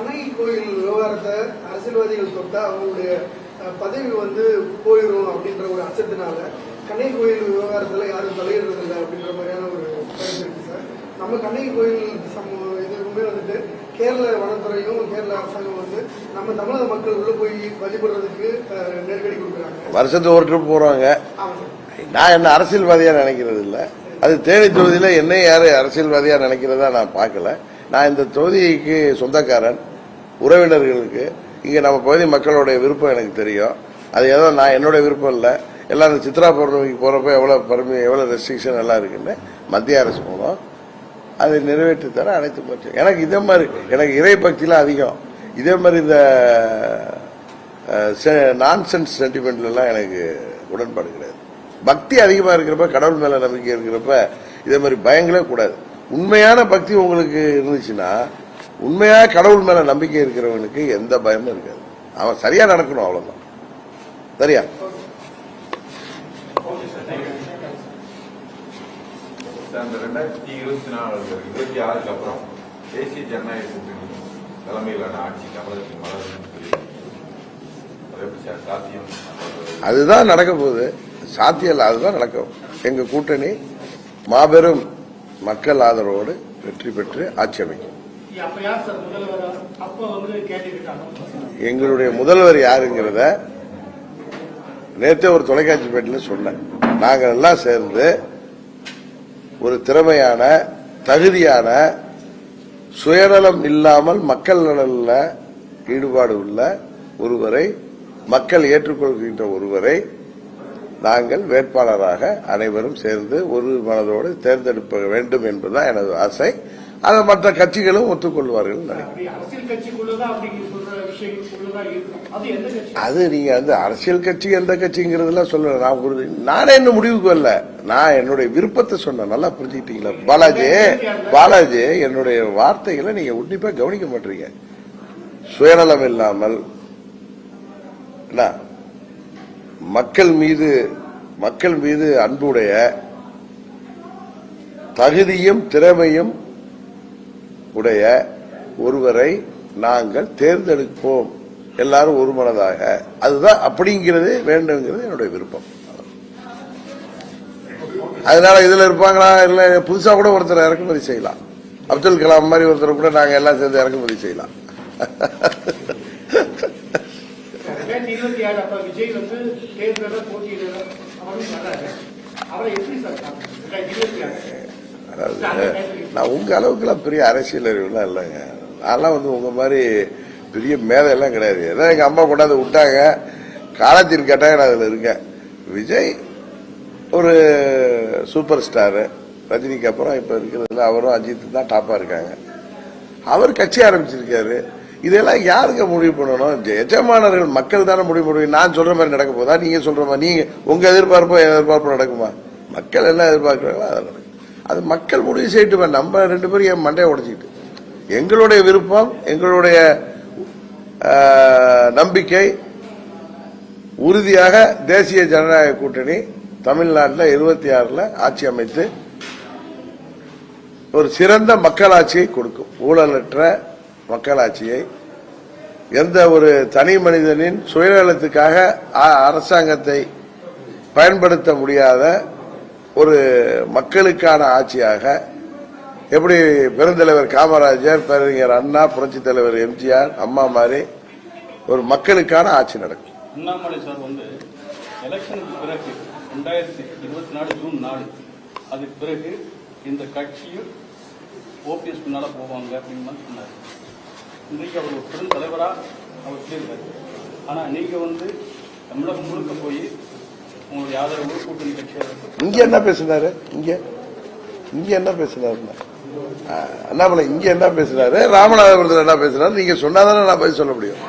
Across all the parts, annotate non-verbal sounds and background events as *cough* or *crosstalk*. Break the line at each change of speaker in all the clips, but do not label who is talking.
கண்ணகி கோயில் விவகாரத்தை அரசியல்வாதிகள் தொட்டா அவங்களுடைய பதவி வந்து போயிடும் அப்படின்ற ஒரு அச்சத்தினால கண்ணகி கோயில் விவகாரத்துல யாரும் தலையிடுறது இல்லை அப்படின்ற மாதிரியான ஒரு கருத்து இருக்கு சார். நம்ம கண்ணகி கோயில் இதுக்குமே வந்துட்டு கேரள வனத்துறையும் கேரள அரசாங்கம் வந்து நம்ம தமிழக மக்கள் உள்ள போய் வழிபடுறதுக்கு நெருக்கடி கொடுக்குறாங்க.
வருஷத்துக்கு ஒரு ட்ரிப் போறாங்க. நான் என்ன அரசியல்வாதியா நினைக்கிறது இல்ல. அது தேனி தொகுதியில என்ன யாரு அரசியல்வாதியா நினைக்கிறதா நான் பார்க்கல. நான் இந்த தொகுதிக்கு சொந்தக்காரன். உறவினர்களுக்கு இங்கே நம்ம பகுதி மக்களுடைய விருப்பம் எனக்கு தெரியும். அது ஏதோ நான் என்னுடைய விருப்பம் இல்லை. எல்லாம் இந்த சித்ரா பௌர்ணமிக்கு போகிறப்ப எவ்வளோ பர்மி எவ்வளோ ரெஸ்ட்ரிக்ஷன் எல்லாம் இருக்குன்னு மத்திய அரசு மூலம் அதை நிறைவேற்றி தர அனைத்து முயற்சி எனக்கு இதே மாதிரி எனக்கு இறை பக்திலாம் அதிகம். இதே மாதிரி இந்த நான்சென்ஸ் சென்டிமெண்ட்லாம் எனக்கு உடன்பாடு கிடையாது பக்தி அதிகமாக இருக்கிறப்ப கடவுள் மேலே நம்பிக்கை இருக்கிறப்ப இதே மாதிரி பயங்களே கூடாது. உண்மையான பக்தி உங்களுக்கு இருந்துச்சுன்னா உண்மையா கடவுள் மேல நம்பிக்கை இருக்கிறவனுக்கு எந்த பயமும் இருக்காது. அவன் சரியா நடக்கணும் அவ்வளவுதான். சரியா?
சார், இந்த ரெண்டாயிரத்தி இருபத்தி நாலு இருபத்தி ஆறுக்கு அப்புறம் தேசிய ஜனநாயக கூட்டணி தலைமையிலான ஆட்சி தமிழகத்தில் மலரும் சொல்லி அது எப்படி சார் சாத்தியம்
அதுதான் நடக்க போகுது. சாத்தியம் இல்லை அதுதான் நடக்கும். எங்க கூட்டணி மாபெரும் மக்கள் ஆதரவோடு வெற்றி பெற்று ஆட்சி அமைக்கும். எங்களுடைய முதல்வர் யாருங்கிறத நேற்றே ஒரு தொலைக்காட்சி பேட்டில் சொன்னேன். நாங்கள் எல்லாம் சேர்ந்து ஒரு திறமையான தகுதியான சுயநலம் இல்லாமல் மக்கள் நலனில் ஈடுபாடு உள்ள ஒருவரை மக்கள் ஏற்றுக்கொள்கின்ற ஒருவரை நாங்கள் வேட்பாளராக அனைவரும் சேர்ந்து ஒரு மனதோடு தேர்ந்தெடுக்க வேண்டும் என்பதுதான் எனது ஆசை. அதை மற்ற கட்சிகளும் ஒத்துக்கொள்வார்கள்
அது
நீங்க வந்து அரசியல் கட்சி எந்த கட்சிங்கிறதெல்லாம் சொல்ல நான் நானே இன்னும் முடிவுக்கு வரல. நான் என்னுடைய விருப்பத்தை சொன்னேன். நல்லா புரிஞ்சுக்கிட்டீங்களா? பாலாஜி பாலாஜி என்னுடைய வார்த்தைகளை நீங்க உன்னிப்பா கவனிக்க மாட்டீங்க. சுயநலம் இல்லாமல் என்ன? மக்கள் மீது மக்கள் மீது அன்புடைய தகுதியும் திறமையும் உடைய ஒருவரை நாங்கள் தேர்ந்தெடுப்போம். எல்லாரும் ஒரு மனதாக அதுதான் அப்படிங்கிறது வேண்டுங்கிறது என்னுடைய விருப்பம். அதனால இதுல இருப்பாங்களா? இல்ல புதுசா கூட ஒருத்தர் இறக்குமதி செய்யலாம். அப்துல் கலாம் மாதிரி ஒருத்தர் கூட நாங்க எல்லாம் சேர்ந்து இறக்குமதி செய்யலாம்.
விஜய்
அதாவது நான் உங்க அளவுக்குலாம் பெரிய அரசியல் அறிவுலாம் இல்லைங்க. நான்லாம் வந்து உங்க மாதிரி பெரிய மேதையெல்லாம் கிடையாது. ஏதோ எங்க அம்மா கொண்டாந்து விட்டாங்க. காலத்தின் கேட்டால் நான் அதில் இருக்கேன். விஜய் ஒரு சூப்பர் ஸ்டாரு. ரஜினிக்கு அப்புறம் இப்போ இருக்கிறதுல அவரும் அஜித் தான் டாப்பா இருக்காங்க. அவர் கட்சி ஆரம்பிச்சிருக்காரு. இதெல்லாம் யாருங்க முடிவு பண்ணணும்? எஜமானர்கள் மக்கள் தானே முடிவு பண்ணுவீங்க. நான் சொல்ற மாதிரி நடக்க போதா? நீங்க சொல்ற மாதிரி. நீங்க உங்க எதிர்பார்ப்போ என் நடக்குமா? மக்கள் என்ன எதிர்பார்க்குறாங்களோ அதை அது மக்கள் முடிவு செய்யிட்டு நம்ம ரெண்டு பேரும் என் மண்டையை உடைச்சிக்கிட்டு. எங்களுடைய விருப்பம் எங்களுடைய நம்பிக்கை உறுதியாக தேசிய ஜனநாயக கூட்டணி தமிழ்நாட்டில் இருபத்தி ஆறில் ஆட்சி அமைத்து ஒரு சிறந்த மக்களாட்சியை கொடுக்கும். ஊழலற்ற மக்களாட்சியை. எந்த ஒரு தனி மனிதனின் சுயநலத்துக்காக அ- அரசாங்கத்தை பயன்படுத்த முடியாத ஒரு மக்களுக்கான ஆட்சியாக எப்படி பெருந்தலைவர் காமராஜர் பேரறிஞர் அண்ணா புரட்சித் தலைவர் எம்ஜிஆர் அம்மா மாதிரி ஒரு மக்களுக்கான ஆட்சி நடக்கும்.
அண்ணாமலை சார் வந்து எலெக்ஷனுக்கு பிறகு ரெண்டாயிரத்தி இருபத்தி நாலு ஜூன் நாலு அதுக்கு பிறகு இந்த கட்சியும் ஓபிஎஸ் பின்னால போவாங்க அப்படின்னு சொன்னார். இன்றைக்கு அவர் ஒரு பெரும் அவர் சொல்லியிருக்காரு ஆனா நீங்க வந்து தமிழகம் முழுக்க போய் உங்களுடைய ஆதரவு கூட்டணி கட்சியாக
இங்க என்ன பேசினாரு இங்க. இங்க என்ன பேசினாரு அண்ணாமலை இங்க என்ன பேசினாரு ராமநாதபுரத்தில் என்ன பேசினாரு நீங்க சொன்னாதானே நான் பதில் சொல்ல முடியும்.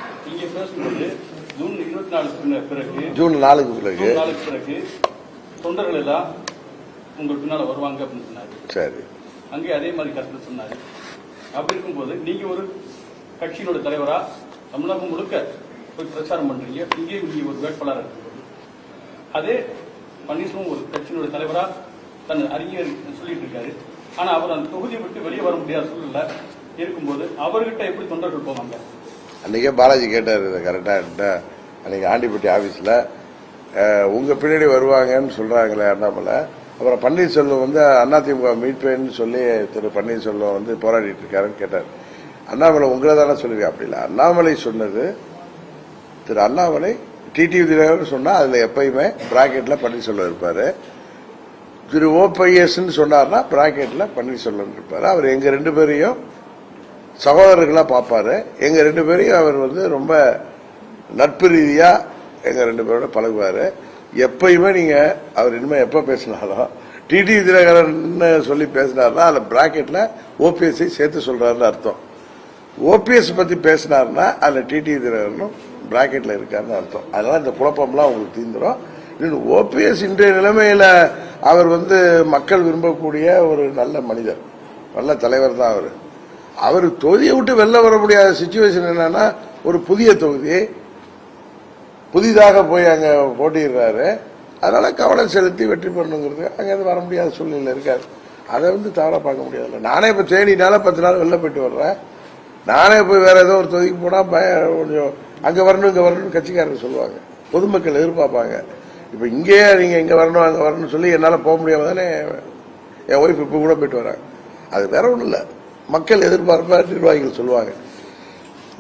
ஜூன்
நாலுக்கு பிறகு
தொண்டர்கள் எல்லாம் உங்கள் பின்னால வருவாங்க அப்படின்னு சொன்னாரு.
சரி.
அங்கே அதே மாதிரி கருத்து சொன்னாரு. அப்படி இருக்கும்போது நீங்க ஒரு கட்சியினோட தலைவரா தமிழகம் முழுக்க போய் பிரச்சாரம் பண்றீங்க. இங்கேயும் நீங்க ஒரு வேட்பாளர் அதே பன்னீர்செல்வம் ஒரு கட்சியினுடைய தலைவரா தன் அறிஞர் சொல்லிட்டு இருக்காரு. ஆனா அவர் அந்த தொகுதியை விட்டு வெளியே வர முடியாத சூழ்நிலை இருக்கும்போது அவர்கிட்ட எப்படி தொண்டர்கள் போவாங்க?
அன்றைக்கே பாலாஜி கேட்டார் இதை கரெக்டாக அன்றைக்கி ஆண்டிப்பட்டி ஆஃபீஸில் உங்கள் பின்னாடி வருவாங்கன்னு சொல்கிறாங்களே அண்ணாமலை. அப்புறம் பன்னீர்செல்வம் வந்து அதிமுக மீட்பேன்னு சொல்லி திரு பன்னீர்செல்வம் வந்து போராடிட்டு இருக்காருன்னு கேட்டார். அண்ணாமலை உங்களை தானே சொல்லுவீங்க? அப்படி இல்லை அண்ணாமலை சொன்னது திரு அண்ணாமலை டிடிவி தினகரன் சொன்னால் அதில் எப்பயுமே ப்ராக்கெட்டில் பன்னீர்செல்வம் இருப்பார். திரு ஓபிஎஸ்ன்னு சொன்னார்னா ப்ராக்கெட்டில் பன்னீர்செல்வம் இருப்பார். அவர் எங்கள் ரெண்டு பேரையும் சகோதரர்களாக பார்ப்பாரு. எங்கள் ரெண்டு பேரையும் அவர் வந்து ரொம்ப நட்பு ரீதியாக எங்கள் ரெண்டு பேரோட பழகுவார். எப்பயுமே நீங்கள் அவர் இனிமேல் எப்போ பேசினாலும் டிடி தினகரன் சொல்லி பேசினார்னா அதில் ப்ராக்கெட்டில் ஓபிஎஸ்ஐ சேர்த்து சொல்கிறாருன்னு அர்த்தம். ஓபிஎஸ் பற்றி பேசினார்னா அதில் டிடி தினகரனும் ப்ராக்கெட்டில் இருக்காருன்னு அர்த்தம். அதனால் இந்த குழப்பம்லாம் அவங்களுக்கு தீந்துரும் இன்னும் ஓபிஎஸ் இன்றைய நிலைமையில் அவர் வந்து மக்கள் விரும்பக்கூடிய ஒரு நல்ல மனிதர். நல்ல தலைவர் தான் அவர். அவர் தொகுதியை விட்டு வெளில வர முடியாத சுச்சுவேஷன் என்னன்னா ஒரு புதிய தொகுதி. புதிதாக போய் அங்கே போட்டிடுறாரு அதனால கவனம் செலுத்தி வெற்றி பெறணுங்கிறது அங்கேருந்து வர முடியாத சூழ்நிலை இருக்காது அதை வந்து தவறா பார்க்க முடியாதுல்ல. நானே இப்போ தேனினால பத்து நாள் வெளில போயிட்டு வர்றேன். நானே போய் வேற ஏதோ ஒரு தொகுதிக்கு போனால் பய கொஞ்சம் அங்கே வரணும் இங்கே வரணும்னு கட்சிக்காரங்க சொல்லுவாங்க. பொதுமக்கள் எதிர்பார்ப்பாங்க. இப்போ இங்கேயே நீங்கள் இங்கே வரணும் அங்கே வரணும்னு சொல்லி என்னால் போக முடியாம தானே என் ஒய்ஃப் இப்போ கூட போயிட்டு வராங்க. அது வேற ஒன்றும் இல்லை. மக்கள் எதிர்பார்ப்பாக நிர்வாகிகள் சொல்லுவாங்க.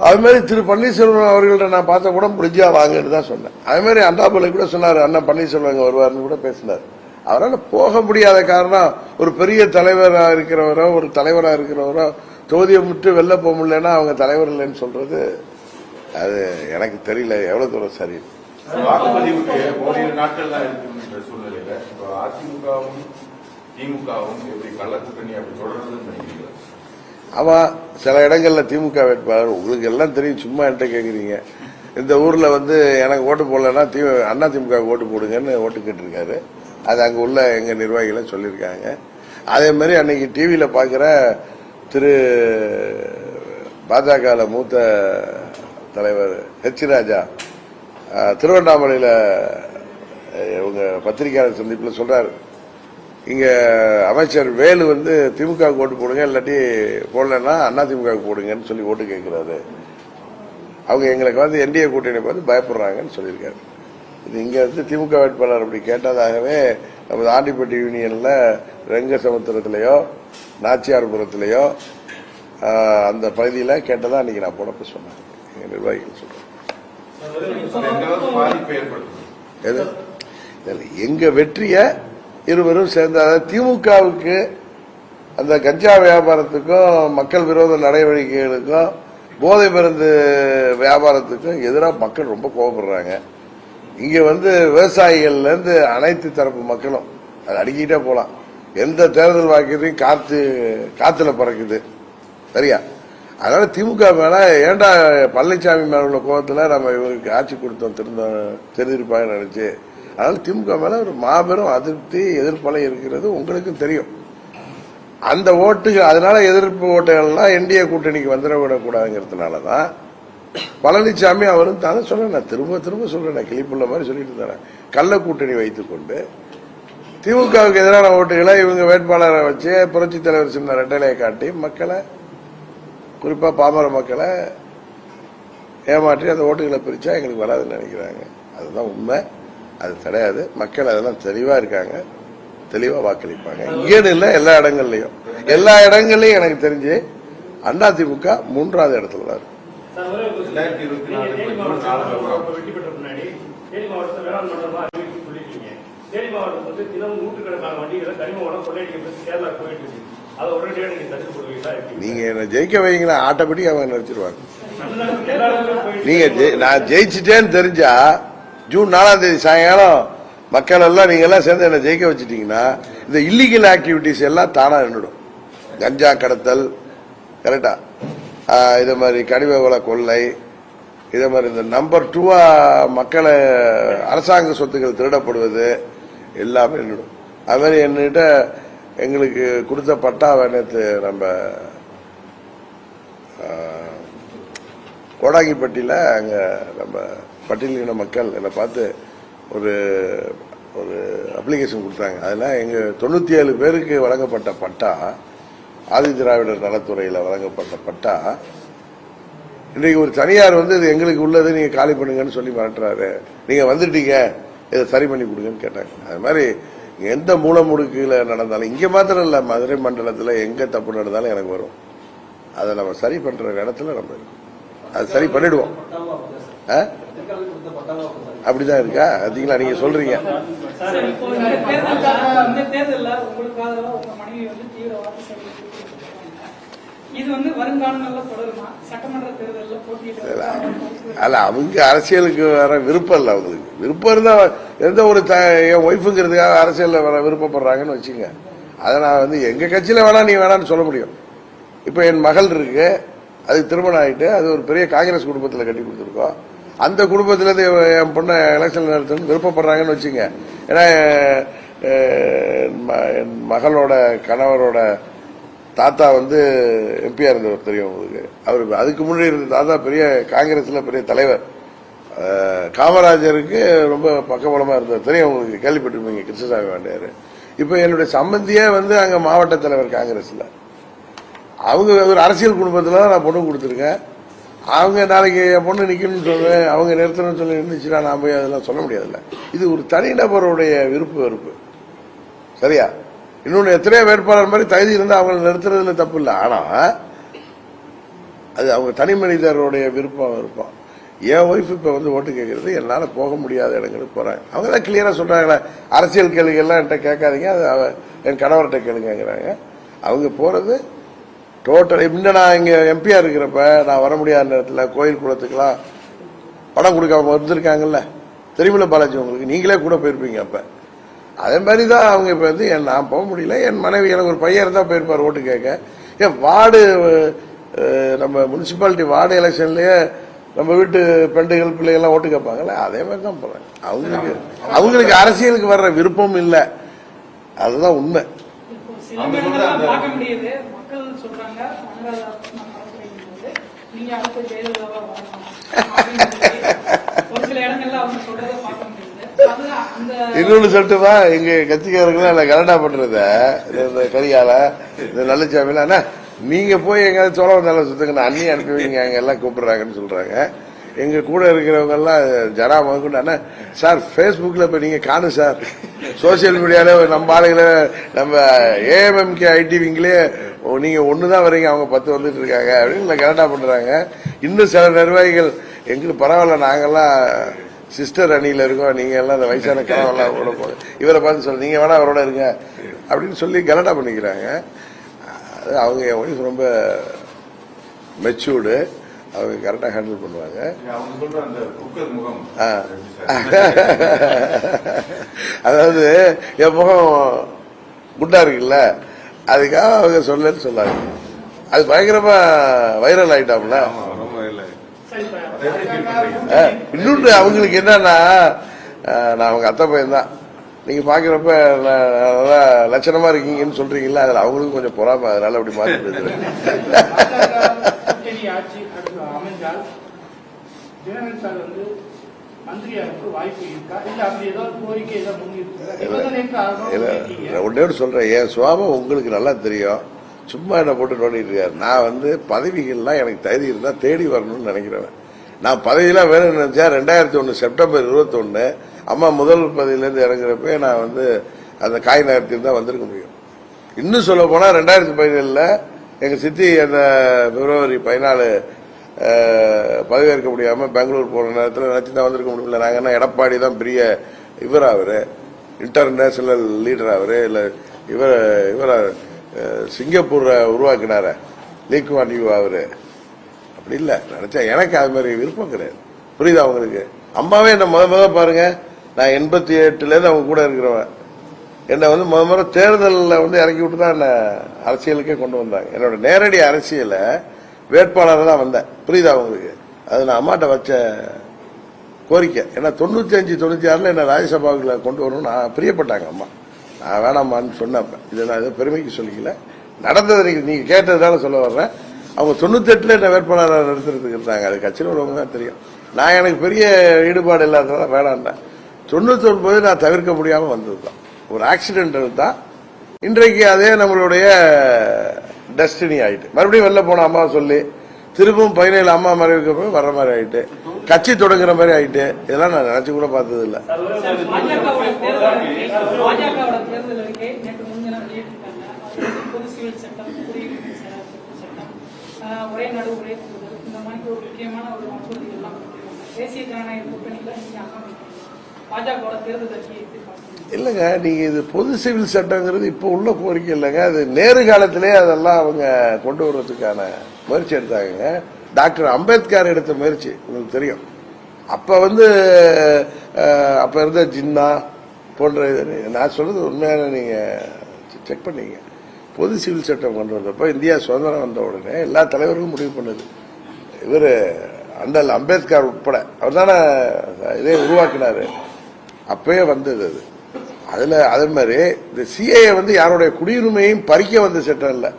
அது மாதிரி திரு பன்னீர்செல்வம் அவர்கள்ட்ட நான் பார்த்த கூட முடிஞ்சா வாங்கன்னு தான் சொன்னேன். அது மாதிரி அண்ணாமலை கூட சொன்னார் அண்ணன் பன்னீர்செல்வம் இங்க வருவார்னு கூட பேசினார். அவரால் போக முடியாத காரணம் ஒரு பெரிய தலைவராக இருக்கிறவரோ ஒரு தலைவராக இருக்கிறவரோ தொகுதியை விட்டு வெளில போக முடியலன்னா அவங்க தலைவர் இல்லைன்னு சொல்றது அது எனக்கு தெரியல எவ்வளவு தூரம் சரி?
வாக்குப்பதிவுக்கு ஓரிரு நாட்கள் தான் இருக்குன்ற சூழ்நிலையில இப்போ அதிமுகவும் திமுகவும் எப்படி கள்ள கூட்டணி அப்படி நினைக்கிறீங்களா?
ஆமா சில இடங்கள்ல திமுக வேட்பாளர் உங்களுக்கு எல்லாம் தெரியும் சும்மா என்கிட்ட கேக்குறீங்க. இந்த ஊர்ல வந்து எனக்கு ஓட்டு போடலன்னா தி அண்ணா திமுக ஓட்டு போடுங்கன்னு ஓட்டு கேட்டிருக்காரு. அது அங்க உள்ள எங்க நிர்வாகிகளை சொல்லியிருக்காங்க. அதே மாதிரி அன்னைக்கு டிவியில பாக்குற திரு பாஜக மூத்த தலைவர் ஹெச் ராஜா திருவண்ணாமலையில் இவங்க பத்திரிகையாளர் சந்திப்பில் சொல்கிறார் இங்க அமைச்சர் வேலு வந்து திமுக ஓட்டு போடுங்க இல்லாட்டி போடலன்னா அண்ணா திமுக போடுங்கன்னு சொல்லி ஓட்டு கேட்கிறாரு அவங்க எங்களுக்கு வந்து என்டிஏ கூட்டணி பார்த்து பயப்படுறாங்கன்னு சொல்லியிருக்காரு. இது இங்க வந்து திமுக வேட்பாளர் அப்படி கேட்டதாகவே நமது ஆண்டிப்பட்டி யூனியன்ல ரெங்க சமுத்திரத்திலேயோ நாச்சியார்புரத்திலேயோ அந்த பகுதியில் கேட்டதான் அன்னைக்கு நான் போனப்ப சொன்னேன். நிர்வாகிகள் சொல்றேன் எது எங்க வெற்றிய இருவரும் சேர்ந்து அதாவது திமுகவுக்கு அந்த கஞ்சா வியாபாரத்துக்கும் மக்கள் விரோத நடவடிக்கைகளுக்கும் போதை மருந்து வியாபாரத்துக்கும் எதிராக மக்கள் ரொம்ப கோபப்படுறாங்க இங்க வந்து விவசாயிகள்ல இருந்து அனைத்து தரப்பு மக்களும் அது அடிக்கிட்டே போலாம் எந்த தேர்தல் வாக்கியத்தையும் காத்து காத்துல பறக்குது சரியா அதனால திமுக மேல ஏன்டா பழனிசாமி மேல உள்ள கோபத்துல நம்ம இவருக்கு ஆட்சி கொடுத்தோம் திருந்த தெரிஞ்சிருப்பாங்க நினைச்சு. அதனால திமுக மேல ஒரு மாபெரும் அதிருப்தி எதிர்ப்பலை இருக்கிறது உங்களுக்கும் தெரியும். அந்த ஓட்டுகள் அதனால எதிர்ப்பு ஓட்டுகள்லாம் என்டிஏ கூட்டணிக்கு வந்துடக்கூடாதுங்கிறதுனால தான் பழனிசாமி அவரும் தானே சொல்றேன் நான் திரும்ப திரும்ப சொல்றேன் நான் கிளிப்புள்ள மாதிரி சொல்லிட்டு இருந்தேன் கள்ள கூட்டணி வைத்துக்கொண்டு திமுகவுக்கு எதிரான ஓட்டுகளை இவங்க வேட்பாளரை வச்சு புரட்சித் தலைவர் சின்ன ரெட்டலையை காட்டி மக்களை குறிப்பா பாமர மக்களை ஏமாற்றி அந்த ஓட்டுகளை பிரிச்சா எங்களுக்கு வராதுன்னு நினைக்கிறாங்க. அதுதான் உண்மை. அது கிடையாது. மக்கள் அதெல்லாம் தெளிவா இருக்காங்க. தெளிவா வாக்களிப்பாங்க. இங்கேன்னு இல்லை எல்லா இடங்கள்லயும். எல்லா இடங்கள்லயும் எனக்கு தெரிஞ்சு அதிமுக மூன்றாவது இடத்துல தான் இருக்கு.
மாவட்டம் வந்து தினம் நூற்றுக்கணக்கான வண்டிகளை கனிம வளம் கொள்ளையடிக்கப்பட்டு கேரளா போயிட்டு இருக்கு. நீங்க
என்ன ஜெயிக்க வைங்களா ஆட்டோபடி அவங்க
போயிட்டு
நீங்க நான் ஜெயிச்சிட்டேன்னு தெரிஞ்சா ஜூன் நாலாம் தேதி சாயங்காலம் மக்கள் எல்லாம் நீங்க எல்லாம் சேர்ந்து என்ன ஜெயிக்க வச்சிட்டீங்கன்னா இந்த இல்லீகல் ஆக்டிவிட்டிஸ் எல்லாம் தானா நின்றுடும். கஞ்சா கடத்தல் கரெக்டா இது மாதிரி கனிம வள கொள்ளை இதே மாதிரி இந்த நம்பர் டூவா மக்களை அரசாங்க சொத்துக்கள் திருடப்படுவது எல்லாமே நின்றுடும். அது மாதிரி என்கிட்ட எங்களுக்கு கொடுத்த பட்டாவை நேற்று நம்ம கோடாங்கிப்பட்டியில் அங்கே நம்ம பட்டியலின மக்கள் என்னை பார்த்து ஒரு ஒரு அப்ளிகேஷன் கொடுத்தாங்க. அதில் எங்கள் தொண்ணூற்றி ஏழு பேருக்கு வழங்கப்பட்ட பட்டா ஆதி திராவிடர் நலத்துறையில் வழங்கப்பட்ட பட்டா. இன்றைக்கு ஒரு தனியார் வந்து இது எங்களுக்கு உள்ளது நீங்கள் காலி பண்ணுங்கன்னு சொல்லி மிரட்டுறாரு. நீங்கள் வந்துட்டீங்க இதை சரி பண்ணி கொடுங்கன்னு கேட்டாங்க. அது மாதிரி எந்த மூலமுடுக்குல நடந்தாலும் இங்க மாத்திரம் இல்ல மதுரை மண்டலத்துல எங்க தப்பு நடந்தாலும் எனக்கு வரும். அதை நம்ம சரி பண்ற இடத்துல நம்ம அது சரி பண்ணிடுவோம்? அப்படிதான் இருக்கா? அதுங்களா? நீங்க சொல்றீங்க. அல்ல அவங்க அரசியலுக்கு வர விருப்பம் இல்லை அவங்களுக்கு. விருப்பம் இருந்தா எந்த ஒரு த- என் ஒய்ஃபுங்கிறதுக்காக அரசியலில் வர விருப்பப்படுறாங்கன்னு வச்சுங்க. அதை நான் வந்து எங்கள் கட்சியில் வேணால் நீ வேணான்னு சொல்ல முடியும். இப்போ என் மகள் இருக்கு அது திருமணம் ஆயிட்டு அது ஒரு பெரிய காங்கிரஸ் குடும்பத்தில் கட்டி கொடுத்துருக்கோம். அந்த குடும்பத்திலேருந்து என் பொண்ணை எலெக்ஷன் நடத்தணும்னு விருப்பப்படுறாங்கன்னு வச்சுங்க. ஏன்னா என் மகளோட கணவரோட தாத்தா வந்து எம்பியாக இருந்தவர் தெரியும் உங்களுக்கு. அவர் அதுக்கு முன்னாடி இருந்த தாத்தா பெரிய காங்கிரஸில் பெரிய தலைவர். காமராஜருக்கு ரொம்ப பக்கபலமாக இருந்தது. தெரியும் உங்களுக்கு கேள்விப்பட்டிருப்பீங்க கிருஷ்ணசாமி வாண்டியாரு இப்போ என்னுடைய சம்பந்தியே வந்து அங்கே மாவட்ட தலைவர் காங்கிரஸில். அவங்க ஒரு அரசியல் குடும்பத்தில் தான் நான் பொண்ணு கொடுத்துருக்கேன். அவங்க நாளைக்கு என் பொண்ணு நிற்கணும்னு சொல்லுவேன் அவங்க நிறுத்தணும்னு சொல்லி இருந்துச்சுன்னா நான் போய் அதெல்லாம் சொல்ல முடியாதுல்ல. இது ஒரு தனிநபருடைய விருப்பு வெறுப்பு. சரியா? இன்னொன்று எத்தனையோ வேட்பாளர் மாதிரி தகுதி இருந்தால் அவங்கள நிறுத்துறதுல தப்பு இல்லை. ஆனால் அது அவங்க தனி மனிதருடைய விருப்பம் விருப்பம். என் ஒய்ஃப் இப்போ வந்து ஓட்டு கேட்கறது என்னால் போக முடியாத இடங்களுக்கு போகிறாங்க அவங்க தான் கிளியராக சொல்கிறாங்களே அரசியல் கேள்விகள்லாம் என்கிட்ட கேட்காதீங்க. அது என் கணவர்கிட்ட கேளுங்கிறாங்க அவங்க போகிறது டோட்டல் முன்ன நான் இங்கே எம்பியாக இருக்கிறப்ப நான் வர முடியாத நேரத்தில் கோயில் குளத்துக்கெலாம் பணம் கொடுக்காம வந்திருக்காங்கல்ல தெரியுமில்ல பாலாஜி உங்களுக்கு? நீங்களே கூட போயிருப்பீங்க அப்போ. அதே மாதிரி தான் அவங்க இப்போ வந்து என் நான் போக முடியல. என் மனைவி எனக்கு ஒரு பையன் இருந்தால் போயிருப்பார் ஓட்டு கேட்க. ஏன் வார்டு நம்ம முனிசிபாலிட்டி வார்டு எலெக்ஷன்லேயே நம்ம வீட்டு பெண்டுகள் பிள்ளைகள்லாம் ஓட்டு கேட்பாங்கல்ல அதே மாதிரி தான் போறேன். அவங்களுக்கு அவங்களுக்கு அரசியலுக்கு வர்ற விருப்பம் இல்லை. அதுதான் உண்மை. இன்னொன்னு சொல்லட்டுமா? எங்க கட்சிக்காரங்களாம் என்ன கலண்டா பண்றத? இந்த- இந்த கரிகால இந்த நல்லச்சாமிலாம் அண்ணா நீங்க போய் எங்கேயாவது சோழ வந்தாலும் சுத்துங்க நான் அண்ணி அனுப்பி வைங்க அங்க எல்லாம் கூப்பிடுறாங்கன்னு சொல்றாங்க. எங்க கூட இருக்கிறவங்க எல்லாம் ஜனா முதற்கொண்டு சார் ஃபேஸ்புக்கில் இப்ப நீங்க காணும் சார். சோசியல் மீடியால நம்ம ஆளுங்கள நம்ம ஏஎம்எம்கே ஐடி நீங்கள் நீங்க ஒண்ணுதான் வரீங்க அவங்க பத்து வந்துட்டு இருக்காங்க அப்படின்னு கலண்டா பண்றாங்க. இன்னும் சில நிர்வாகிகள் எங்களுக்கு பரவாயில்ல நாங்கெல்லாம் சிஸ்டர் அணியில இருக்கோம் நீங்க எல்லாம் அந்த வயசான கனவெல்லாம் கூட போங்க. இவரை பார்த்து சொல்ல நீங்க வேணா அவரோட இருங்க அப்படின்னு சொல்லி கலட்டா பண்ணிக்கிறாங்க. அவங்க என் ஒய்ஃப் ரொம்ப மெச்சூர்டு அவங்க கரெக்டா ஹேண்டில் பண்ணுவாங்க? *laughs* அதாவது என் முகம் குண்டா இருக்குல்ல அதுக்காக அவங்க சொல்லன்னு சொன்னாங்க. அது பயங்கரமா வைரல் ஆயிட்டாம்ல இன்னொன்று அவங்களுக்கு என்னன்னா நான் அவங்க அத்தை பையன் தான் நீங்க பாக்குறப்ப நான் நல்லா லட்சணமா இருக்கீங்கன்னு சொல்றீங்கல்ல அதுல அவங்களுக்கும் கொஞ்சம் பொறாம அதனால அப்படி. நான் ஒண்ணே ஒண்ணு சொல்றேன் என் சுவாபம் உங்களுக்கு நல்லா தெரியும். சும்மா என்ன போட்டு நோண்டிட்டு இருக்காரு. நான் வந்து பதவிகள்லாம் எனக்கு தகுதி இருந்தா தேடி வரணும்னு நினைக்கிறவன் நான் பதவியெல்லாம் வேணும்னு நினைச்சா ரெண்டாயிரத்தி ஒண்ணு செப்டம்பர் இருபத்தொன்னு அம்மா முதல் பதவியிலேருந்து இறங்குறப்ப நான் வந்து அந்த காய் நகரத்தில் தான் வந்திருக்க முடியும். இன்னும் சொல்ல போனால் ரெண்டாயிரத்தி பதினேழில் எங்கள் சித்தி அந்த பிப்ரவரி பதினாலு பதவியேற்க முடியாமல் பெங்களூர் போன நேரத்தில் நினச்சி தான் வந்திருக்க முடியல. நாங்கள் என்ன எடப்பாடி தான் பெரிய இவர் அவர்? இன்டர்நேஷனல் லீடர் அவர்? இல்லை இவர் இவர் சிங்கப்பூரை உருவாக்கினார? லீக்வான் யூ அவர்? அப்படி இல்லை. நினச்சா எனக்கு அது மாதிரி விருப்பம் கிடையாது. புரியுதா உங்களுக்கு? அம்மாவே என்ன முத முத பாருங்கள் நான் எண்பத்தி எட்டுலேருந்து அவங்க கூட இருக்கிறவன். என்னை வந்து முத முறை தேர்தலில் வந்து இறக்கி விட்டு தான் என்னை அரசியலுக்கே கொண்டு வந்தாங்க. என்னோட நேரடி அரசியலை வேட்பாளர் தான் வந்தேன். புரியுதா உங்களுக்கு? அது நான் அம்மாட்ட வச்ச கோரிக்கை. ஏன்னா தொண்ணூத்தி அஞ்சு தொண்ணூத்தி ஆறுல என்ன ராஜ்யசபாவுக்குள்ள கொண்டு வரணும்னு நான் பிரியப்பட்டாங்க அம்மா. நான் வேணாமான்னு சொன்னேன் இதை நான் எதுவும் பெருமைக்கு சொல்லிக்கல. நடந்தது நீங்க நீங்கள் கேட்டதுனால சொல்ல வர்றேன். அவங்க தொண்ணூத்தி எட்டுல என்ன வேட்பாளராக நிறுத்துறதுக்கு இருந்தாங்க. அது கட்சியில் உள்ளவங்க தான் தெரியும். நான் எனக்கு பெரிய ஈடுபாடு இல்லாததால வேணாண்டேன் தொண்ணூத்தி ஒன்பது நான் தவிர்க்க முடியாமல் வந்தது தான் ஒரு ஆக்சிடென்ட் தான் இன்றைக்கு அதே நம்மளுடைய டெஸ்டினி ஆயிட்டு. மறுபடியும் வெளில போன அம்மா சொல்லி திரும்பவும் பதினேழு அம்மா மறைவுக்கு அப்புறம் வர்ற மாதிரி ஆயிட்டு கட்சி தொடங்குற மாதிரி ஆயிட்டு இதெல்லாம் நான் நினைச்சு கூட பார்த்தது இல்லை
ஒரே ஒரே இந்த மாதிரி ஒரு முக்கியமான ஒரு தேசிய ஜனநாயக நீங்க அங்க பாஜகவோட தேர்தல் அறிக்கையை எப்படி பார்க்கறீங்க?
இல்லைங்க நீங்கள் இது பொது சிவில் சட்டங்கிறது இப்போ உள்ள கோரிக்கை இல்லைங்க. அது நேரு காலத்திலே அதெல்லாம் அவங்க கொண்டு வர்றதுக்கான முயற்சி எடுத்தாங்க டாக்டர் அம்பேத்கர் எடுத்த முயற்சி உங்களுக்கு தெரியும். அப்போ வந்து அப்போ இருந்த ஜின்னா போன்ற நான் சொல்கிறது உண்மையான நீங்கள் செக் பண்ணீங்க. பொது சிவில் சட்டம் கொண்டு வந்தப்போ இந்தியா சுதந்திரம் வந்த உடனே எல்லா தலைவர்களும் முடிவு பண்ணுது. இவர் அண்டல் அம்பேத்கர் உட்பட அவர் தானே இதே உருவாக்கினார். அப்பயே வந்தது அது. அதுல அதே மாதிரி இந்த சிஏ வந்து யாருடைய குடியுரிமையும் பறிக்க வந்த சட்டம் இல்லை.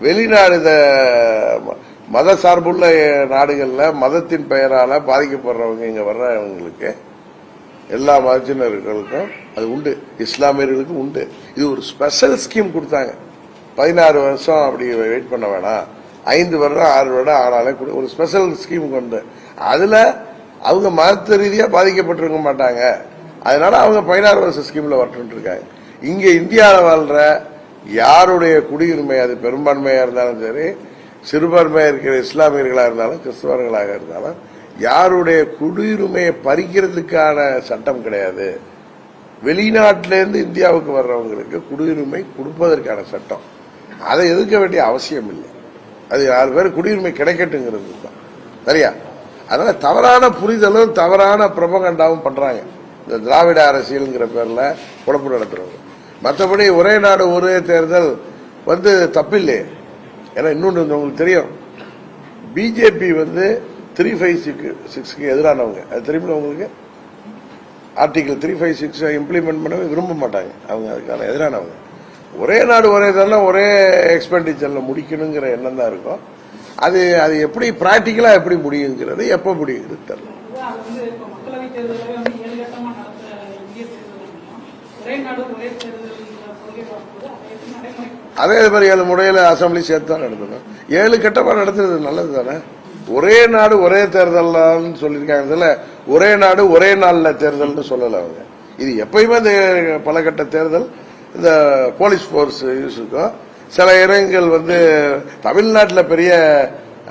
வெளிநாடு இந்த ம- மத சார்புள்ள நாடுகளில் மதத்தின் பெயரால் பாதிக்கப்படுறவங்க இங்கே வர்றவங்களுக்கு எல்லா மதத்தினர்களுக்கும் அது உண்டு. இஸ்லாமியர்களுக்கும் உண்டு. இது ஒரு ஸ்பெஷல் ஸ்கீம் கொடுத்தாங்க. பதினாறு வருஷம் அப்படி வெயிட் பண்ண வேணாம். ஐந்து வருடம் ஆறு வருடம் ஆனாலே கொடு ஒரு ஸ்பெஷல் ஸ்கீம் கொண்டு அதில் அவங்க மதத்து ரீதியாக பாதிக்கப்பட்டிருக்க மாட்டாங்க. அதனால அவங்க பதினாறு வருஷம் ஸ்கீம்ல வரட்டு இருக்காங்க. இங்க இந்தியாவில் வாழ்ற யாருடைய குடியுரிமை அது பெரும்பான்மையா இருந்தாலும் சரி சிறுபான்மையா இருக்கிற இஸ்லாமியர்களாக இருந்தாலும் கிறிஸ்தவர்களாக இருந்தாலும் யாருடைய குடியுரிமையை பறிக்கிறதுக்கான சட்டம் கிடையாது. வெளிநாட்டிலேருந்து இந்தியாவுக்கு வர்றவங்களுக்கு குடியுரிமை கொடுப்பதற்கான சட்டம். அதை எதிர்க்க வேண்டிய அவசியம் இல்லை. அது யாரு பேர் குடியுரிமை கிடைக்கட்டுங்கிறது தான். சரியா? அதனால தவறான புரிதலும் தவறான பிரபகண்டாவும் பண்றாங்க. இந்த திராவிட அரசியல்ங்கிற பேரில் குழப்பம் நடத்துறவங்க மற்றபடி ஒரே நாடு ஒரே தேர்தல் வந்து தப்பில்லையே ஏன்னா இன்னொன்று உங்களுக்கு தெரியும். பிஜேபி வந்து த்ரீ ஃபைவ் சிக்ஸ் சிக்ஸ்க்கு எதிரானவங்க. அது தெரியுமில்ல உங்களுக்கு? Article three five six implement பண்ணவே விரும்ப மாட்டாங்க. அவங்க அதுக்கான எதிரானவங்க. ஒரே நாடு ஒரே இதெல்லாம் ஒரே எக்ஸ்பெண்டிச்சரில் முடிக்கணுங்கிற எண்ணம் தான் இருக்கும். அது அது எப்படி ப்ராக்டிக்கலாக எப்படி முடியுங்கிறது எப்போ முடியுங்கிறது தெரியல.
அது வந்து இப்போ மக்களவைத் தேர்தலே வந்து ஏழு கட்டமா நடத்த இந்திய தேர்தல் ஒரே நாடு ஒரே தேர்தல் அதே
மாதிரி ஏழு முறையில் அசம்பிளி சேர்த்து தான் நடத்தணும். ஏழு கட்டமாக நடத்துறது நல்லது தானே? ஒரே நாடு ஒரே தேர்தல்னு சொல்லியிருக்காங்க இதில் ஒரே நாடு ஒரே நாளில் தேர்தல்னு சொல்லலை அவங்க. இது எப்பயுமே இந்த பல கட்ட தேர்தல் இந்த போலீஸ் ஃபோர்ஸ் யூஸுக்கும் சில இடங்கள் வந்து தமிழ்நாட்டில் பெரிய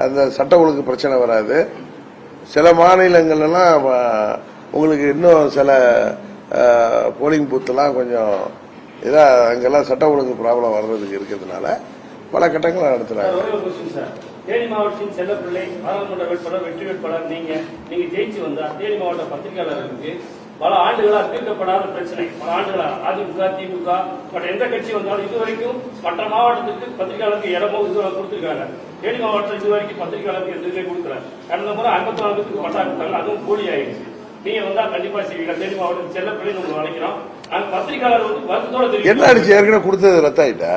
அந்த சட்ட ஒழுங்கு பிரச்சனை வராது. சில மாநிலங்கள்லாம் உங்களுக்கு இன்னும் சில போலிங் பூத்தெல்லாம் கொஞ்சம் இதாக அங்கெல்லாம் சட்ட ஒழுங்கு ப்ராப்ளம் வர்றதுக்கு இருக்கிறதுனால பல கட்டங்களை
நடத்துகிறாங்க தேனி மாவட்டத்தின் செல்லப்பிள்ளை பாராளுமன்ற வேட்பாளர் வெற்றி வேட்பாளர் நீங்க நீங்க ஜெயிச்சு வந்தா தேனி மாவட்ட பத்திரிகையாளர்களுக்கு பல ஆண்டுகளா தீர்க்கப்படாத பிரச்சனை. பல ஆண்டுகளா அதிமுக திமுக மற்ற எந்த கட்சி வந்தாலும் இது வரைக்கும் மற்ற மாவட்டத்துக்கு பத்திரிகையாளருக்கு இடமோ இது கொடுத்திருக்காங்க. தேனி மாவட்டம் இது வரைக்கும் பத்திரிகையாளருக்கு எதுவுமே கொடுக்கல. கடந்த முறை ஐம்பத்தி நாலுக்கு பட்டா கொடுத்தாங்க அதுவும் போலி ஆயிடுச்சு. நீங்க வந்தா கண்டிப்பா செய்வீங்க. தேனி மாவட்டம் செல்லப்பிள்ளை உங்களுக்கு அழைக்கிறோம். நாங்க பத்திரிகையாளர் வந்து வருத்தத்தோட தெரியும்
என்ன ஏற்கனவே கொடுத்தது ரத்தாயிட்டா?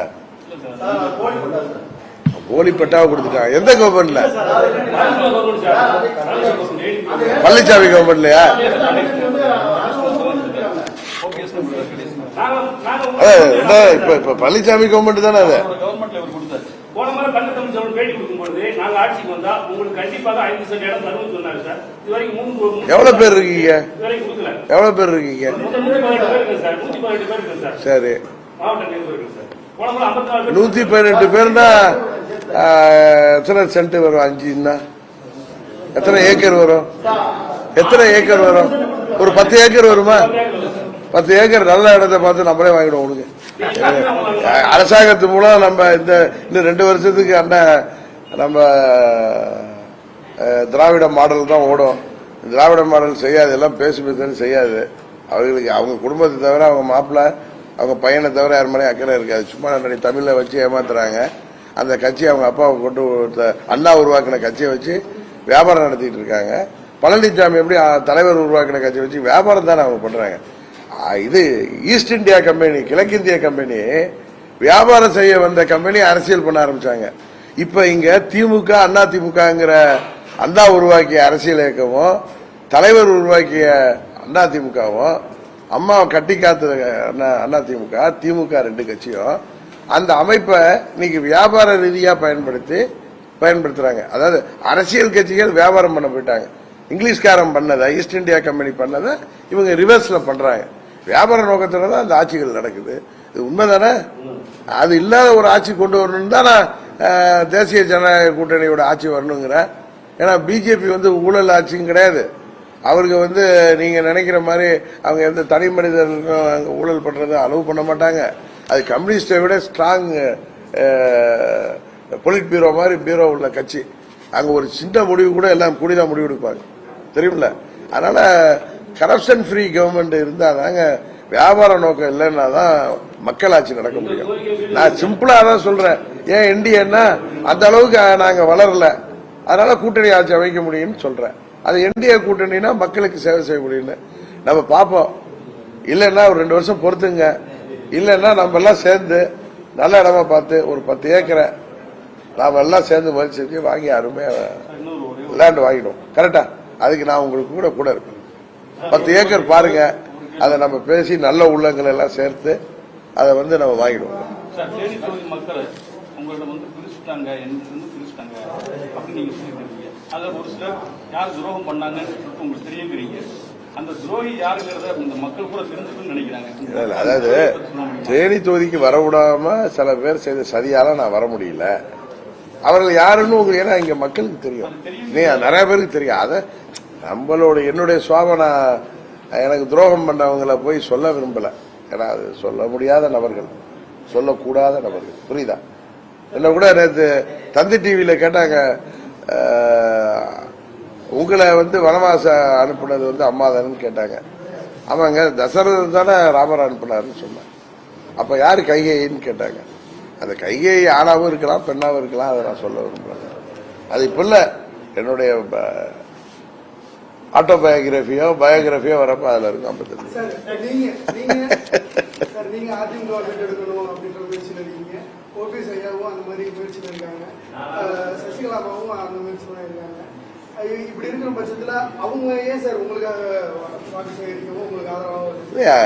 போலி பட்டாவை கொடுத்துட்டாங்க எந்த கவர்மெண்ட்ல பழனிசாமி கவர்மெண்ட்லயா இப்ப இப்ப பழனிசாமி கவர்மெண்ட் தானே அது?
போன கண்டு தமிழ் பேட்டி கொடுக்கும்போது நாங்க ஆட்சிக்கு வந்தா உங்களுக்கு கண்டிப்பாக ஐந்து சென்ட் இடம் சொன்னாரு சார் இது வரைக்கும் மூணு
எவ்வளவு பேர் இருக்கீங்க? எவ்வளவு பேர் இருக்கீங்க?
நூத்தி பதினெட்டு பேர் இருக்கு சார். நூத்தி பதினெட்டு பேர் இருக்கு சார்
சரி
மாவட்ட சார். நூற்றி பேர்.
நூத்தி பதினெட்டு பேர்னா எத்தனை சென்ட் வரும்? அஞ்சுன்னா? எத்தனை ஏக்கர் வரும்? எத்தனை ஏக்கர் வரும்? ஒரு பத்து ஏக்கர் வருமா? பத்து ஏக்கர் நல்ல இடத்த பார்த்து நம்மளே வாங்கிடுவோம் உனக்கு. அரசாங்கத்து மூலம் நம்ம இந்த இன்னும் ரெண்டு வருஷத்துக்கு அண்ணன் நம்ம திராவிட மாடல் தான் ஓடும். திராவிட மாடல் செய்யாது எல்லாம் பேசி பேசுன்னு செய்யாது. அவர்களுக்கு அவங்க குடும்பத்தை தவிர அவங்க மாப்பிள்ளை அவங்க பையனை தவிர யார் மேலேயும் அக்கறை இருக்காது. சும்மா நடி தமிழை வச்சு ஏமாத்துறாங்க. அந்த கட்சி அவங்க அப்பாவை கொண்டு அண்ணா உருவாக்கின கட்சியை வச்சு வியாபாரம் நடத்திட்டு இருக்காங்க. பழனிசாமி எப்படி தலைவர் உருவாக்கின கட்சியை வச்சு வியாபாரம் தானே அவங்க பண்றாங்க. இது ஈஸ்ட் இந்தியா கம்பெனி கிழக்கிந்திய கம்பெனி வியாபாரம் செய்ய வந்த கம்பெனி அரசியல் பண்ண ஆரம்பிச்சாங்க. இப்ப இங்க திமுக அண்ணா திமுகங்கிற அண்ணா உருவாக்கிய அரசியல் இயக்கமும் தலைவர் உருவாக்கிய அண்ணா திமுகவும் அம்மா கட்டி காத்த அண்ணா அண்ணா திமுக திமுக ரெண்டு கட்சியும். அந்த அமைப்பை இன்னைக்கு வியாபார ரீதியாக பயன்படுத்தி பயன்படுத்துறாங்க. அதாவது அரசியல் கட்சிகள் வியாபாரம் பண்ண போயிட்டாங்க. இங்கிலீஷ்காரன் பண்ணதை ஈஸ்ட் இந்தியா கம்பெனி பண்ணதை இவங்க ரிவர்ஸில் பண்ணுறாங்க வியாபார நோக்கத்தில் தான் அந்த ஆட்சிகள் நடக்குது. இது உண்மைதானே? அது இல்லாத ஒரு ஆட்சி கொண்டு வரணும்னு தான் நான் தேசிய ஜனநாயக கூட்டணியோட ஆட்சி வரணுங்கிறேன் ஏன்னா பிஜேபி வந்து ஊழல் ஆட்சியும் கிடையாது. அவருக்கு வந்து நீங்கள் நினைக்கிற மாதிரி அவங்க எந்த தனி மனிதர்களுக்கும் ஊழல் பண்றதை அலோவ் பண்ண மாட்டாங்க. அது கம்யூனிஸ்டை விட ஸ்ட்ராங் பொலிட் பீரோ மாதிரி பீரோ உள்ள கட்சி. அங்கே ஒரு சின்ன முடிவு கூட எல்லாம் கூடிதான் முடிவு எடுப்பாங்க. தெரியுமில்ல? அதனால் கரப்ஷன் ஃப்ரீ கவர்மெண்ட் இருந்தால் தாங்க வியாபார நோக்கம் இல்லைன்னா தான் மக்களாட்சி நடக்க முடியும். நான் சிம்பிளாக தான் சொல்கிறேன் ஏன் இந்தியன்னா அந்த அளவுக்கு நாங்கள் வளரல. அதனால் கூட்டணி ஆட்சி அமைக்க முடியும்னு சொல்கிறேன் அது என்டிஏ கூட்டணினா மக்களுக்கு சேவை செய்ய முடியும்னு நம்ம பார்ப்போம். இல்லைன்னா ஒரு ரெண்டு வருஷம் பொறுத்துங்க. இல்லைன்னா நம்ம எல்லாம் சேர்ந்து நல்ல இடமா பார்த்து ஒரு பத்து ஏக்கரை நாம எல்லாம் சேர்ந்து முயற்சி செஞ்சு வாங்கி அருமையா லேண்ட் வாங்கிடும் கரெக்டா அதுக்கு நான் உங்களுக்கு கூட கூட இருப்பேன் பத்து ஏக்கர் பாருங்க. அதை நம்ம பேசி நல்ல உள்ளங்களை எல்லாம் சேர்த்து அதை வந்து நம்ம வாங்கிடுவோம்.
பிரிச்சுட்டாங்க என்னிலிருந்து பிரிச்சுட்டாங்க அப்படின்னு நீங்க சொல்லியிருக்கீங்க. அதுல ஒரு சிலர் யார் துரோகம் பண்ணாங்கன்னு சொல்லிட்டு உங்களுக்கு தெரியுங்கிறீங்க. அந்த துரோகி யாருங்கிறத இந்த மக்கள் கூட தெரிஞ்சுக்கணும்னு நினைக்கிறாங்க.
அதாவது தேனி தொகுதிக்கு வரவிடாம சில பேர் செய்த சதியால நான் வர முடியல. அவர்கள் யாருன்னு உங்களுக்கு ஏன்னா இங்க மக்களுக்கு தெரியும். நிறைய பேருக்கு தெரியும். அத நம்மளோட என்னுடைய சுவாப நான் எனக்கு துரோகம் பண்ணவங்கள போய் சொல்ல விரும்பல. ஏன்னா அது சொல்ல முடியாத நபர்கள். சொல்லக்கூடாத நபர்கள். புரியுதா? இல்லை கூட நேற்று தந்தி டிவியில் கேட்டாங்க உங்களை வந்து வனவாச அனுப்புனது வந்து அம்மாதானு கேட்டாங்க. ஆமாங்க தசரதன் தானே ராமர் அனுப்புனாருன்னு சொன்னேன் அப்போ யார் கைகைன்னு கேட்டாங்க. அந்த கைகை ஆணாவும் இருக்கலாம் பெண்ணாவும் இருக்கலாம் அதை நான் சொல்ல விரும்புறேன். அது இப்ப இல்ல. என்னுடைய ஆட்டோபயோகிராஃபியோ பயோகிராஃபியோ வரப்ப அதில் இருக்கும் அப்ப
ஓபிஎஸ் ஐயாவும் அந்த மாதிரி முயற்சியில இருக்காங்க அஹ், சசிகலாமாவும் அந்த முயற்சியில இருக்காங்க அஹ், இப்படி இருக்கிற பட்சத்துல அவங்க ஏன் சார் உங்களுக்காக வாக்கு சேகரிக்கவும் உங்களுக்கு ஆதரவாக
இல்லையா?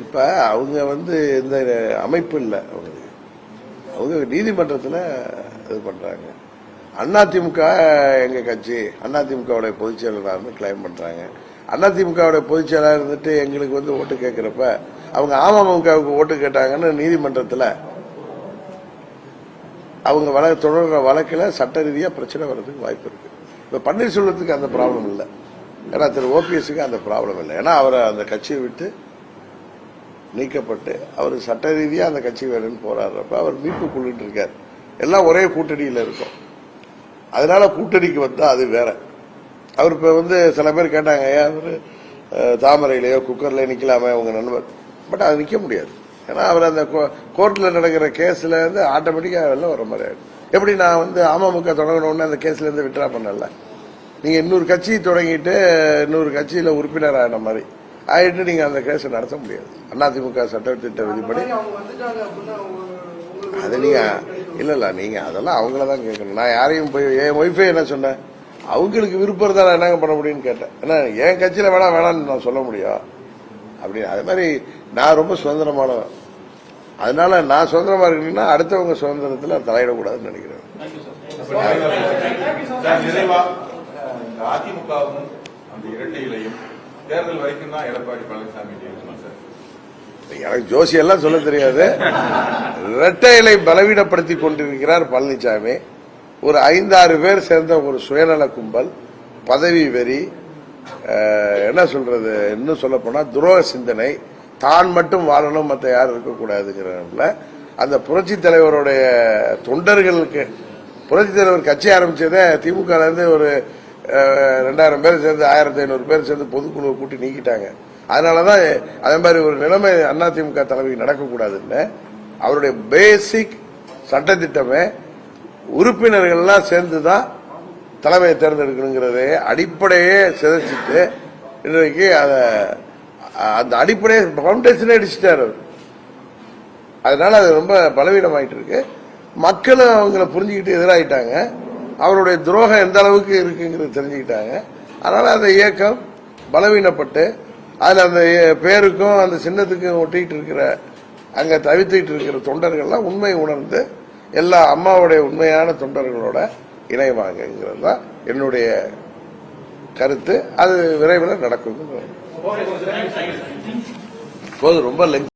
இப்ப அவங்க வந்து இந்த அமைப்பு இல்லை அவங்களுக்கு அவங்க நீதிமன்றத்துல இது பண்றாங்க. அதிமுக எங்க கட்சி அதிமுகவுடைய பொதுச் செயலாளர்னு கிளைம் பண்றாங்க. அதிமுகவுடைய பொதுச் செயலாளர் இருந்துட்டு எங்களுக்கு வந்து ஓட்டு கேட்கிறப்ப அவங்க அமமுகவுக்கு ஓட்டு கேட்டாங்கன்னு நீதிமன்றத்துல அவங்க வழக்கு தொடர்ற வழக்கில் சட்ட ரீதியாக பிரச்சனை வர்றதுக்கு வாய்ப்பு இருக்கு. இப்போ பன்னீர்செல்வத்துக்கு அந்த ப்ராப்ளம் இல்லை. ஏன்னா திரு. ஓபிஎஸ்க்கு அந்த ப்ராப்ளம் இல்லை. ஏன்னா அவரை அந்த கட்சியை விட்டு நீக்கப்பட்டு அவர் சட்ட ரீதியாக அந்த கட்சி வேணும்னு போராடுறப்ப அவர் மீட்பு குழுன்னு இருக்கார். எல்லாம் ஒரே கூட்டணியில் இருக்கும். அதனால கூட்டணிக்கு வந்தால் அது வேற. அவர் இப்போ வந்து சில பேர் கேட்டாங்க ஏன் அவர் தாமரையிலையோ தாமரையிலயோ நிற்கலாமே அவங்க நண்பர்? பட் அது நிற்க முடியாது. ஏன்னா அவர் அந்த கோர்ட்ல நடக்கிற கேஸ்ல இருந்து ஆட்டோமேட்டிக்கா வெளில வர மாதிரி ஆயிடும் எப்படி நான் வந்து அமமுக தொடங்கணும்னு அந்த கேஸ்ல இருந்து விட்ரா பண்ணல? நீங்க இன்னொரு கட்சி தொடங்கிட்டு இன்னொரு கட்சியில உறுப்பினர் ஆன மாதிரி ஆயிட்டு நீங்க அந்த கேஸை நடத்த முடியாது. அதிமுக சட்டத்திட்ட விதிப்படி. அது நீங்க இல்ல இல்ல நீங்க அதெல்லாம் அவங்கள தான் கேட்கணும். நான் யாரையும் போய் என் ஒய்ஃபே என்ன சொன்னேன்? அவங்களுக்கு விருப்பம் இருந்தா நான் என்னங்க பண்ண முடியும்னு கேட்டேன். ஏன்னா என் கட்சியில வேணா வேணாம்னு நான் சொல்ல முடியும். அப்படி அது மாதிரி நான் ரொம்ப சுதந்திரமானவன். அதனால நான் சுதந்திரமா இருக்கணும்னா அடுத்தவங்க சுதந்திரத்துல தலையிடக்கூடாதுன்னு நினைக்கிறேன்.
அதிமுகவும் அந்த இரட்டை இலையும் தேர்தல் வரைக்கும் தான் எடப்பாடி பழனிசாமி
எனக்கு ஜோசியெல்லாம் சொல்ல தெரியாது. இரட்டை இலை பலவீனப்படுத்தி கொண்டிருக்கிறார் பழனிசாமி. ஒரு ஐந்தாறு பேர் சேர்ந்த ஒரு சுயநல கும்பல் பதவி வெறி என்ன சொல்றது? இன்னும் சொல்ல போனா துரோக சிந்தனை. தான் மட்டும் வாழணும் மற்ற யாரும் இருக்கக்கூடாதுங்கிறதுல. அந்த புரட்சி தலைவருடைய தொண்டர்களுக்கு புரட்சி தலைவர் கட்சி ஆரம்பிச்சதே திமுக இருந்து ஒரு ரெண்டாயிரம் பேர் சேர்ந்து ஆயிரத்தி ஐநூறு பேர் சேர்ந்து பொதுக்குழுவை கூட்டி நீக்கிட்டாங்க. அதனாலதான் அதே மாதிரி ஒரு நிலைமை அதிமுக தலைமைக்கு நடக்கக்கூடாதுன்னு அவருடைய பேசிக் சட்டத்திட்டமே உறுப்பினர்கள்லாம் சேர்ந்து தான் தலைமையை தேர்ந்தெடுக்கணுங்கிறதே அடிப்படையே சிதைச்சிட்டு இன்றைக்கு அதை அந்த அடிப்படையை பவுண்டேஷனே அடிச்சுட்டார் அவர். அதனால அது ரொம்ப பலவீனமாயிட்டு இருக்கு மக்களும் அவங்கள புரிஞ்சுக்கிட்டு எதிராயிட்டாங்க. அவருடைய துரோகம் எந்த அளவுக்கு இருக்குங்கிறது தெரிஞ்சுக்கிட்டாங்க. அதனால அந்த இயக்கம் பலவீனப்பட்டு அதில் அந்த பேருக்கும் அந்த சின்னத்துக்கும் ஒட்டிக்கிட்டு இருக்கிற அங்கே தவித்துக்கிட்டு இருக்கிற தொண்டர்கள்லாம் உண்மை உணர்ந்து எல்லா அம்மாவுடைய உண்மையான தொண்டர்களோட இணைவாங்கங்கிறது தான் என்னுடைய கருத்து. அது விரைவில் நடக்கும். போது ரொம்ப லெங்